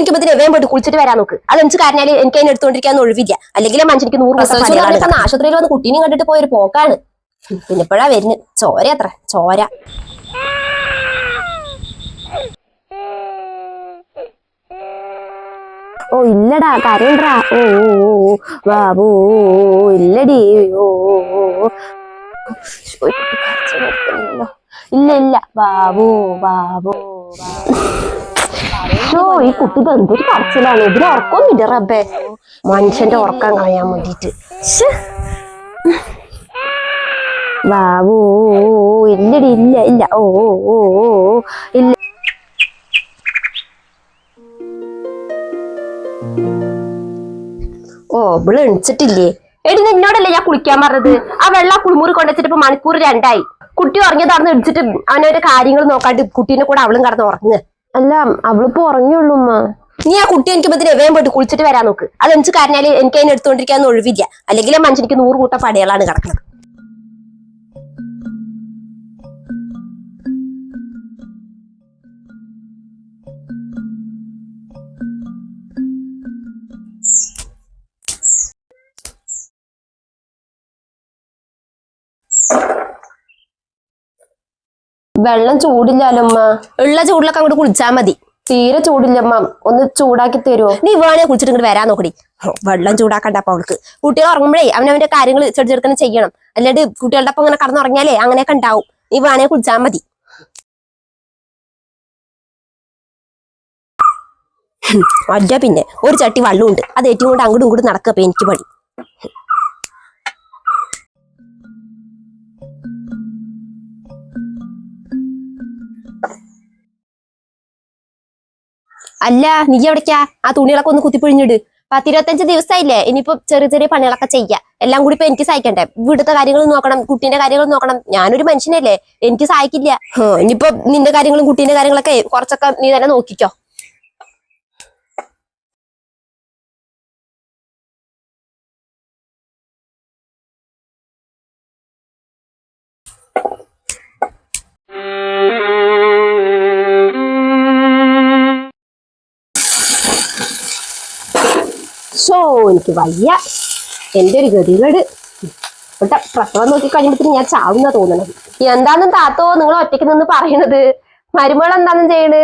എനിക്കുമ്പോ വേഗം പോയിട്ട് കുളിച്ചിട്ട് വരാൻ നോക്ക്. അത് എനിക്ക് കാരണാൽ എനിക്ക് അതിന് എടുത്തോണ്ടിരിക്കാൻ ഒഴിവില്ല. അല്ലെങ്കിൽ മനുഷ്യനിക്ക് നൂറ് ദിവസം ആശുപത്രിയിൽ വന്ന് കുട്ടീനെ കണ്ടിട്ട് പോയൊരു പോക്കാണ്. പിന്നെ ഇപ്പോഴാ വരുന്നത് ചോര അത്ര ചോര. ഓ ഇല്ലടാ കരയണ്ടാ. ഓ ബാബു ഇല്ലടി. ഓ. ഇല്ല ഇല്ല. ബാബു ബാബു ോ. ഈ കുട്ടി എന്തൊരു പറച്ചിലാണ്? ഇതിന് ഉറക്കൊന്നുമില്ല റബ്ബേ. മനുഷ്യന്റെ ഉറക്കം കളയാൻ വേണ്ടിട്ട് ഓ, ഓ, ഓ, ഇല്ലടി ഇല്ല ഇല്ല. ഓ ഓ ഓ ഓ, ഓ, ഇല്ല. ഓ ഇവൾ എണിച്ചിട്ടില്ലേ? എടി നിന്നോടല്ലേ ഞാൻ കുളിക്കാൻ പറഞ്ഞത്? ആ വെള്ള കുളിമുറി കൊണ്ടുവച്ചിട്ട് ഇപ്പൊ മണിക്കൂർ രണ്ടായി. കുട്ടി ഉറങ്ങിയത് അവിടെ എടുത്തിട്ട് അവനവരുടെ കാര്യങ്ങൾ നോക്കാണ്ട് കുട്ടീനെ കൂടെ അവളും കടന്ന് ഉറങ്ങുക അല്ല അവളിപ്പോ ഉറങ്ങിയുള്ളൂ ഉമ്മ. നീ ആ കുട്ടി എനിക്ക് പത്തിന് വേഗം പോയിട്ട് കുളിച്ചിട്ട് വരാൻ നോക്ക്. അത് എനിക്ക് കാരണാൽ എനിക്ക് അതിന് എടുത്തുകൊണ്ടിരിക്കാൻ ഒഴിവില്ല. അല്ലെങ്കിൽ മനുഷ്യനിക്ക് നൂറ് കൂട്ടം പടയാളാണ് കിടക്കുന്നത് വെള്ളം ചൂടില്ലല്ലോ അമ്മ ഉള്ള ചൂടിലൊക്കെ അങ്ങോട്ട് കുളിച്ചാ മതി. തീരെ ചൂടില്ലമ്മ ഒന്ന് ചൂടാക്കി തരുമോ നീ വേണേ കുളിച്ചിട്ട് ഇങ്ങോട്ട് വരാൻ നോക്കടി. വെള്ളം ചൂടാക്കണ്ട അപ്പൊ അവൾക്ക്. കുട്ടികൾ ഉറങ്ങുമ്പോഴേ അവനവന്റെ കാര്യങ്ങൾ ചെടിച്ചെടുക്കണം ചെയ്യണം. അല്ലാണ്ട് കുട്ടികളുടെ ഒപ്പം ഇങ്ങനെ കടന്നുറങ്ങിയാലേ അങ്ങനെയൊക്കെ ഉണ്ടാവും. നീ വേണേ കുളിച്ചാ മതി. അല്ല പിന്നെ. ഒരു ചട്ടി വള്ളമുണ്ട്. അത് ഏറ്റവും കൊണ്ട് അങ്ങോട്ടും ഇങ്ങോട്ടും നടക്കുക എനിക്ക് പണി അല്ല നീ എവിടേക്കാ? ആ തുണികളൊക്കെ ഒന്ന് കുത്തിപ്പിഴിഞ്ഞിട്. പത്തിരുപത്തഞ്ച് ദിവസമായില്ലേ ഇനിയിപ്പോ ചെറിയ ചെറിയ പണികളൊക്കെ ചെയ്യാം. എല്ലാം കൂടി ഇപ്പൊ എനിക്ക് സഹായിക്കണ്ടേ? വീടത്തെ കാര്യങ്ങൾ നോക്കണം കുട്ടീന്റെ കാര്യങ്ങൾ നോക്കണം. ഞാനൊരു മനുഷ്യനല്ലേ എനിക്ക് സഹായിക്കില്ല. ഇനിയിപ്പോ നിന്റെ കാര്യങ്ങളും കുട്ടീന്റെ കാര്യങ്ങളൊക്കെ കുറച്ചൊക്കെ നീ തന്നെ നോക്കിക്കോ. ഷോ എനിക്ക് വയ്യ. എന്റെ ഒരു ഗതികേട്. ഇവിടെ പ്രസവം നോക്കി കഴിയുമ്പോഴത്തേക്കും ഞാൻ ചാവുന്ന തോന്നണം എന്താണെന്ന് താത്തോ നിങ്ങൾ ഒറ്റയ്ക്ക് നിന്ന് പറയണത്? മരുമകൾ എന്താന്നും ചെയ്യണ്?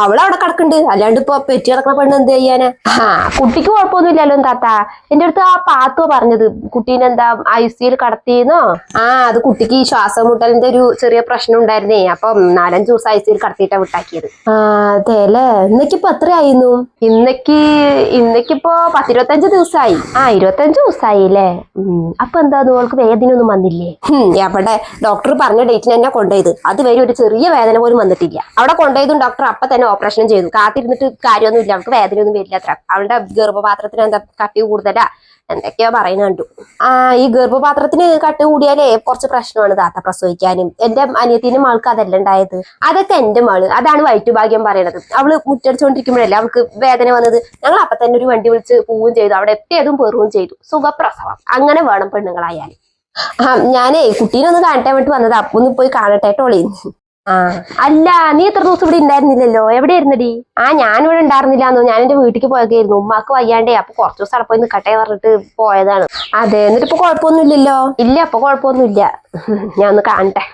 അവിടെ കിടക്കുന്നുണ്ട് അല്ലാണ്ട് ഇപ്പൊ പെറ്റി കിടക്കുന്ന പെണ്ണ് എന്ത് ചെയ്യാനാ? ആ കുട്ടിക്ക് കുഴപ്പമൊന്നുമില്ലല്ലോ താത്ത. എന്റെ അടുത്ത് ആ പാത്തോ പറഞ്ഞത്. കുട്ടീനെ എന്താ ഐ സിയിൽ കടത്തിയെന്നോ? ആ അത് കുട്ടിക്ക് ഈ ശ്വാസം മുട്ടലിന്റെ ഒരു ചെറിയ പ്രശ്നം ഉണ്ടായിരുന്നേ. അപ്പം നാലഞ്ച് ദിവസം ഐ സിയിൽ കടത്തിയിട്ടാ വിട്ടാക്കിയത്. ആ അതെ അല്ലേ? ഇന്നക്കിപ്പോ എത്രയായിരുന്നു ഇന്നക്ക് ഇന്നക്കിപ്പോ പത്തിരുപത്തഞ്ച് ദിവസമായി ആ ഇരുപത്തഞ്ച് ദിവസമായി അല്ലേ? അപ്പൊ എന്താ നിങ്ങൾക്ക് വേദന ഒന്നും വന്നില്ലേ? അവിടെ ഡോക്ടർ പറഞ്ഞ ഡേറ്റിന് തന്നെ കൊണ്ടുപോയത്. അതുവരെ ഒരു ചെറിയ വേദന പോലും വന്നിട്ടില്ല അവിടെ കൊണ്ടുപോയതും ഡോക്ടർ അപ്പൊ തന്നെ ഓപ്പറേഷൻ ചെയ്തു. കാത്തിരുന്നിട്ട് കാര്യമൊന്നും ഇല്ല അവൾക്ക് വേദനയൊന്നും വരില്ല അത്ര. അവളുടെ ഗർഭപാത്രത്തിന് എന്താ കട്ടി കൂടുതലാ? എന്തൊക്കെയാ പറയുന്ന കണ്ടു. ആ ഈ ഗർഭപാത്രത്തിന് കട്ട് കൂടിയാലേ കുറച്ച് പ്രശ്നമാണ് താത്ത പ്രസവിക്കാനും. എന്റെ അനിയത്തിനും ആൾക്ക് അതല്ല ഉണ്ടായത്. അതൊക്കെ എന്റെ മകൾ. അതാണ് വയറ്റുഭാഗ്യം പറയണത്. അവൾ മുറ്റടിച്ചുകൊണ്ടിരിക്കുമ്പോഴല്ലേ അവൾക്ക് വേദന വന്നത്? ഞങ്ങൾ അപ്പൊ തന്നെ ഒരു വണ്ടി വിളിച്ച് പോവുകയും ചെയ്തു. അവിടെ എത്തിയതും പെറുകയും ചെയ്തു. സുഖപ്രസവം. അങ്ങനെ വേണം പെണ്ണുങ്ങളായാലും. ഞാനേ കുട്ടീനെ ഒന്ന് കാണട്ടെ വേണ്ടി വന്നത്. ഒന്ന് പോയി കാണട്ടെ ടോളി ആ. അല്ല നീ എത്ര ദിവസം ഇവിടെ ഉണ്ടായിരുന്നില്ലല്ലോ? എവിടെ ആയിരുന്നടി ആ ഞാൻ ഇവിടെ ഉണ്ടായിരുന്നില്ലാന്നോ. ഞാൻ എന്റെ വീട്ടിലേക്ക് പോയതായിരുന്നു. ഉമ്മാക്ക് വയ്യാണ്ടേ. അപ്പൊ കുറച്ചു ദിവസം അവിടെ പോയി നിൽക്കട്ടെ പറഞ്ഞിട്ട് പോയതാണ്. അതെ എന്നിട്ട് ഇപ്പൊ കുഴപ്പമൊന്നുമില്ലല്ലോ? ഇല്ല അപ്പൊ കുഴപ്പമൊന്നുമില്ല. ഞാൻ ഒന്ന് കാണട്ടെ.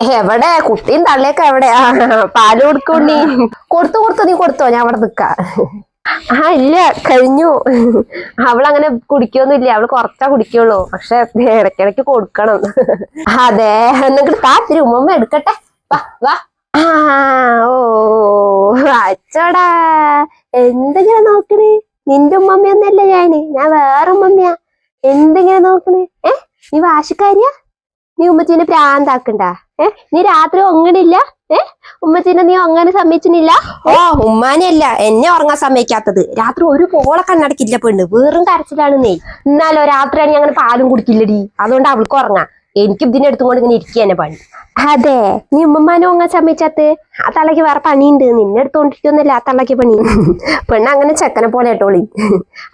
എവിടെ? കുട്ടിയും തള്ളിയൊക്കെ എവിടെയാ? പാൽ കൊടുക്കോണ്ടി കൊടുത്തു കൊടുത്തു നീ കൊടുത്തോ. ഞാൻ അവിടെ നിക്ക. ആ ഇല്ല കഴിഞ്ഞു. അവളങ്ങനെ കുടിക്കൊന്നുമില്ല. അവൾ കുറച്ചാ കുടിക്കുള്ളൂ. പക്ഷെ ഇടയ്ക്കിടയ്ക്ക് കൊടുക്കണം. അതെ എന്നിട്ട് താത്തിരി ഉമ്മ എടുക്കട്ടെ. വാ വാ. ആ ഓ അച്ചോടാ നോക്കണേ? നിന്റെ ഉമ്മമ്മയൊന്നല്ല ഞാൻ. ഞാൻ വേറെ ഉമ്മമ്മയാ. എന്തെങ്ങനെ നോക്കണേ? ഏ നീ വാശിക്കാരിയാ? നീ ഉമ്മച്ചീനെ പ്രാന്താക്കണ്ട? ഏ നീ രാത്രി ഒങ്ങണില്ല ഏ? ഉമ്മച്ചീനെ നീ അങ്ങനെ സമ്മതിച്ചില്ല ഓ ഉമ്മാനെയല്ല എന്നെ ഉറങ്ങാൻ സമ്മതിക്കാത്തത്. രാത്രി ഒരു പോളെ കണ്ണടക്കില്ല പെണ്ണ്. വെറും കരച്ചിലാണ് നീ എന്നാലോ രാത്രിയാണ് അങ്ങനെ പാലും കുടിക്കില്ലടി. അതുകൊണ്ട് അവൾക്ക് ഉറങ്ങാം. എനിക്ക് ഇതിനെ എടുത്തുകൊണ്ട് ഇങ്ങനെ ഇരിക്കുക തന്നെ പണി. അതെ നീ ഉമ്മമാനോ അങ്ങ സമ്മതിച്ചാത്ത് ആ തള്ളക്ക് വേറെ പണിയുണ്ട്. നിന്നെ എടുത്തോണ്ടിരിക്കൊന്നുമില്ല ആ തള്ളക്ക് പണി. പെണ്ണ് അങ്ങനെ ചെക്കനെ പോലെ കേട്ടോളി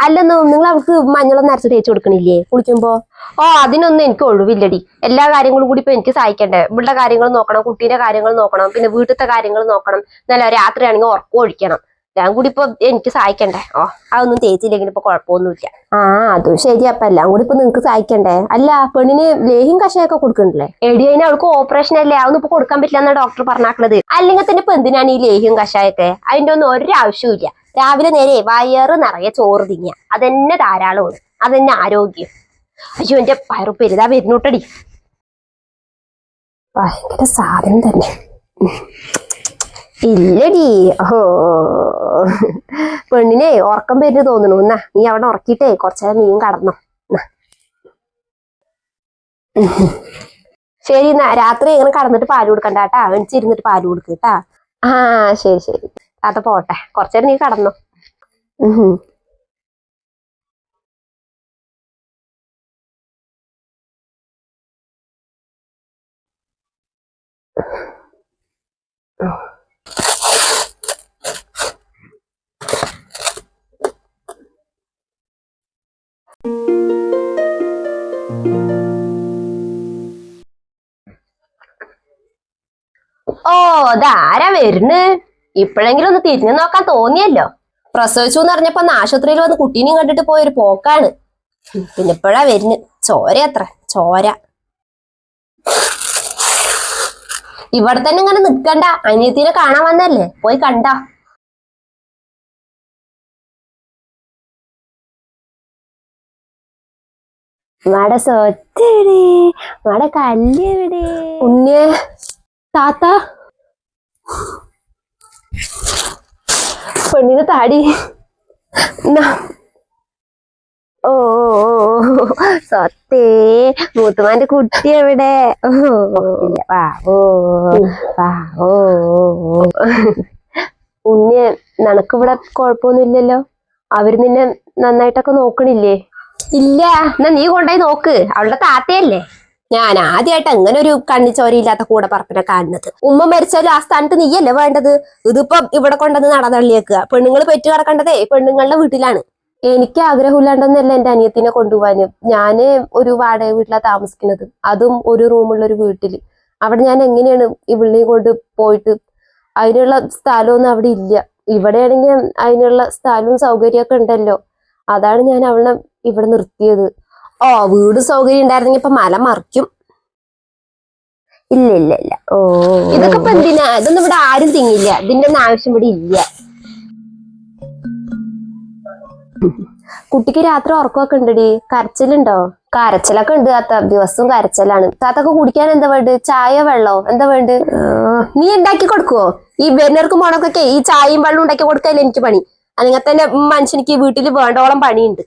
അല്ലെന്നോ നിങ്ങൾ അവർക്ക് മഞ്ഞളൊന്നും അരച്ച് തേച്ച് കൊടുക്കണില്ലേ? കുളിക്കുമ്പോ? ഓ അതിനൊന്നും എനിക്ക് ഒഴിവില്ലടി. എല്ലാ കാര്യങ്ങളും കൂടി ഇപ്പൊ എനിക്ക് സഹായിക്കണ്ടേ ഇവിടെ കാര്യങ്ങൾ നോക്കണം കുട്ടീന്റെ കാര്യങ്ങൾ നോക്കണം പിന്നെ വീട്ടിലത്തെ കാര്യങ്ങൾ നോക്കണം. നല്ല രാത്രിയാണെങ്കിൽ ഉറക്കം ഒഴിക്കണം. എല്ലാം കൂടി ഇപ്പൊ എനിക്ക് സഹായിക്കണ്ടേ? ഓ അതൊന്നും തേച്ചില്ലെങ്കിൽ ഇപ്പൊ കുഴപ്പമൊന്നുമില്ല. ആ അതും ശരി അപ്പൊ എല്ലാം കൂടി ഇപ്പൊ നിങ്ങക്ക് സഹായിക്കണ്ടേ? അല്ല പെണ്ണിന് ലേഹിം കഷായൊക്കെ കൊടുക്കണ്ടല്ലേ എടി അതിന് അവൾക്ക് ഓപ്പറേഷൻ അല്ലേ? അതൊന്നും ഇപ്പൊ കൊടുക്കാൻ പറ്റില്ല എന്നാ ഡോക്ടർ പറഞ്ഞാക്കണത്. അല്ലെങ്കിൽ തന്നെ ഇപ്പൊ എന്തിനാണ് ഈ ലേഹിം കഷായൊക്കെ അതിന്റെ ഒന്നും ഒരു ഇല്ല രാവിലെ നേരെ വയറ് നിറയെ ചോറ് തിങ്ങിയ അതെന്നെ ധാരാളമാണ്. അതെന്നെ ആരോഗ്യം. അയ്യോ എന്റെ പയറു പെരുതാ വരുന്നൂട്ടടി. ഭയങ്കര സാധനം തന്നെ. ഇല്ലടി. ഓ. പെണ്ണിനെ ഉറക്കം പേര് തോന്നണു എന്നാ നീ അവിടെ ഉറക്കിയിട്ടേ. കുറച്ചേരം നീയും കടന്നു. ശരി എന്നാ. രാത്രി ഇങ്ങനെ കടന്നിട്ട് പാൽ കൊടുക്കണ്ട കേട്ടാ. എണിച്ചിരുന്നിട്ട് പാൽ കൊടുക്കട്ടാ കേട്ടാ. ആ ശരി ശരി. അത് പോട്ടെ. കുറച്ചേരം നീ കടന്നു. ഓ അതാരാ വരുന്ന്? ഇപ്പോഴെങ്കിലും ഒന്ന് തിരിഞ്ഞു നോക്കാൻ തോന്നിയല്ലോ. പ്രസവിച്ചു എന്ന് പറഞ്ഞപ്പോ ആശുപത്രിയിൽ വന്ന് കുട്ടീനെയും കണ്ടിട്ട് പോയൊരു പോക്കാണ്. പിന്നെ ഇപ്പോഴാ വരുന്ന്? ചോര അത്ര ചോര. ഇവിടെ തന്നെ ഇങ്ങനെ നിക്കണ്ട. അനിയത്തിനെ കാണാൻ വന്നല്ലേ പോയി കണ്ട? മട സ്വത്തെവിടെ മട കല്ലെവിടെ ഉണ്ണിയെ. താത്ത. പെണ്ണിന് താടി. ഓ സത്തേ മൂത്തുമാന്റെ കുട്ടി എവിടെ? വാ ഓ വാ ഓ ഓ. ഉണ്ണി നിനക്കിവിടെ കുഴപ്പമൊന്നുമില്ലല്ലോ? അവർ നിന്നെ നന്നായിട്ടൊക്കെ നോക്കണില്ലേ? ഇല്ല. എന്നാ നീ കൊണ്ടുപോയി നോക്ക്. അവളുടെ താത്തയല്ലേ? ഞാൻ ആദ്യമായിട്ട് അങ്ങനെ ഒരു കണ്ണിച്ചോരയില്ലാത്ത കൂടെ പറപ്പിനെ കാണുന്നത്. ഉമ്മ മരിച്ചാലും ആ സ്ഥാനത്ത് നീയല്ലേ വേണ്ടത്? ഇതിപ്പം ഇവിടെ കൊണ്ടുവന്ന് നടതള്ളിയേക്കുക പെണ്ണുങ്ങൾ പെറ്റു കിടക്കേണ്ടതേ പെണ്ണുങ്ങളുടെ വീട്ടിലാണ്. എനിക്ക് ആഗ്രഹമില്ലാണ്ടെന്നല്ല എന്റെ അനിയത്തിനെ കൊണ്ടുപോകാന് ഞാൻ ഒരു വാടക വീട്ടിലാണ് താമസിക്കുന്നത്. അതും ഒരു റൂമുള്ള ഒരു വീട്ടിൽ. അവിടെ ഞാൻ എങ്ങനെയാണ് ഇവിളിനെയും കൊണ്ട് പോയിട്ട് അതിനുള്ള സ്ഥലമൊന്നും അവിടെ ഇല്ല. ഇവിടെയാണെങ്കിൽ അതിനുള്ള സ്ഥലവും സൗകര്യമൊക്കെ ഉണ്ടല്ലോ. അതാണ് ഞാൻ അവളെ ഇവിടെ നിർത്തിയത്. ഓ വീട് സൗകര്യം ഉണ്ടായിരുന്നെങ്കിൽ ഇപ്പൊ മല മറിക്കും. ഇല്ല ഇല്ല ഇല്ല. ഓ. ഇതൊക്കെ ഇപ്പൊ എന്തിനാ? ഇതൊന്നും ഇവിടെ ആരും തിങ്ങില്ല. ഇതിന്റെ ഒന്നും ആവശ്യം ഇവിടെ ഇല്ല. കുട്ടിക്ക് രാത്രി ഉറക്കമൊക്കെ ഉണ്ടടി. കരച്ചിലുണ്ടോ? കരച്ചിലൊക്കെ ഉണ്ട് താത്ത. ദിവസവും കരച്ചിലാണ്. താത്തൊക്കെ കുടിക്കാൻ എന്താ വേണ്ട ചായ വെള്ളോ എന്താ വേണ്ട നീ ഉണ്ടാക്കി കൊടുക്കുവോ? ഈ വരുന്നവർക്കും പോണൊക്കെ ഈ ചായയും വെള്ളം ഉണ്ടാക്കി കൊടുക്കല്ലേ എനിക്ക് പണി. അല്ലെങ്കിൽ തന്നെ മനുഷ്യനിക്ക് വീട്ടിൽ വേണ്ടോളം പണിയുണ്ട്.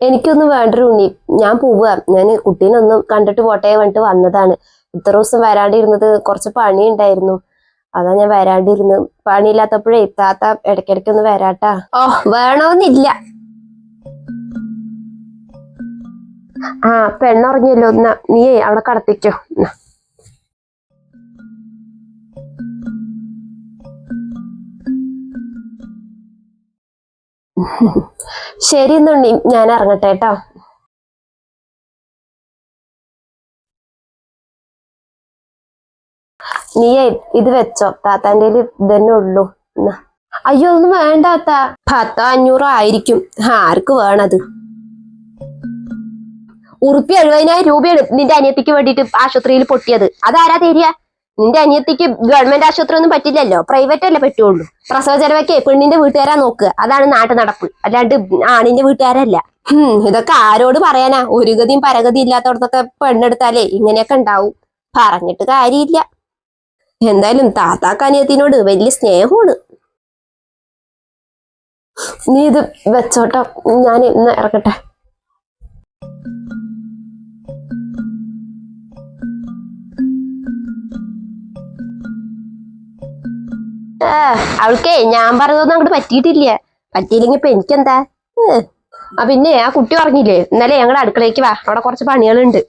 എനിക്കൊന്നും വേണ്ട ഉണ്ണി. ഞാൻ പോവുക ഞാൻ കുട്ടീനൊന്നും കണ്ടിട്ട് പോട്ടെ പറഞ്ഞിട്ട് വന്നതാണ്. ഇത്ര ദിവസം വരാണ്ടിരുന്നത് കുറച്ച് പണി ഉണ്ടായിരുന്നു അതാ ഞാൻ വരാണ്ടിരുന്നു പണിയില്ലാത്തപ്പോഴേ താത്ത ഇടയ്ക്കിടയ്ക്ക് ഒന്ന് വരാട്ടാ. ഓ വേണമെന്നില്ല ആ പെണ്ണുറങ്ങിയല്ലോ. എന്നാ നീയേ അവിടെ കടത്തിക്കോ. എന്നാ. ശരി എന്നുണ്ണി ഞാൻ ഇറങ്ങട്ടെ കേട്ടോ നീയേ ഇത് വെച്ചോ. താത്താന്റെ ഇത് തന്നെ ഉള്ളൂ. അയ്യോ ഒന്നും വേണ്ടാത്ത പത്തോ അഞ്ഞൂറോ ആയിരിക്കും. ആർക്ക് വേണത്? ഉറുപ്പി എഴുപതിനായിരം രൂപയാണ് നിന്റെ അനിയത്തിക്ക് വേണ്ടിയിട്ട് ആശുപത്രിയിൽ പൊട്ടിയത്. അതാരാ തരിക? നിന്റെ അനിയത്തിക്ക് ഗവൺമെന്റ് ആശുപത്രി ഒന്നും പറ്റില്ലല്ലോ. പ്രൈവറ്റ് അല്ലേ പറ്റുള്ളൂ. പ്രസവ ചെലവൊക്കെ പെണ്ണിന്റെ വീട്ടുകാരാ നോക്കുക. അതാണ് നാട്ടു നടപ്പ്. അല്ലാണ്ട് ആണിന്റെ വീട്ടുകാരല്ല. ഇതൊക്കെ ആരോട് പറയാനാ? ഒരു ഗതിയും പരഗതി ഇല്ലാത്തടത്തൊക്കെ പെണ്ണെടുത്താലേ ഇങ്ങനെയൊക്കെ ഉണ്ടാവും. പറഞ്ഞിട്ട് കാര്യമില്ല. എന്തായാലും താത്താക്ക് അനിയത്തിനോട് വലിയ സ്നേഹമാണ്. നീ ഇത് വെച്ചോട്ടോ. ഞാൻ ഇന്ന് ഇറക്കട്ടെ അവൾക്കേ ഞാൻ പറഞ്ഞതൊന്നും അങ്ങോട്ട് പറ്റിയിട്ടില്ല. പറ്റിയില്ലെങ്കി ഇപ്പൊ എനിക്കെന്താ? ആ പിന്നെ ആ കുട്ടി പറഞ്ഞില്ലേ ഇന്നലെ ഞങ്ങളുടെ അടുക്കളയ്ക്ക് വാ അവിടെ കുറച്ച് പണികളുണ്ട്.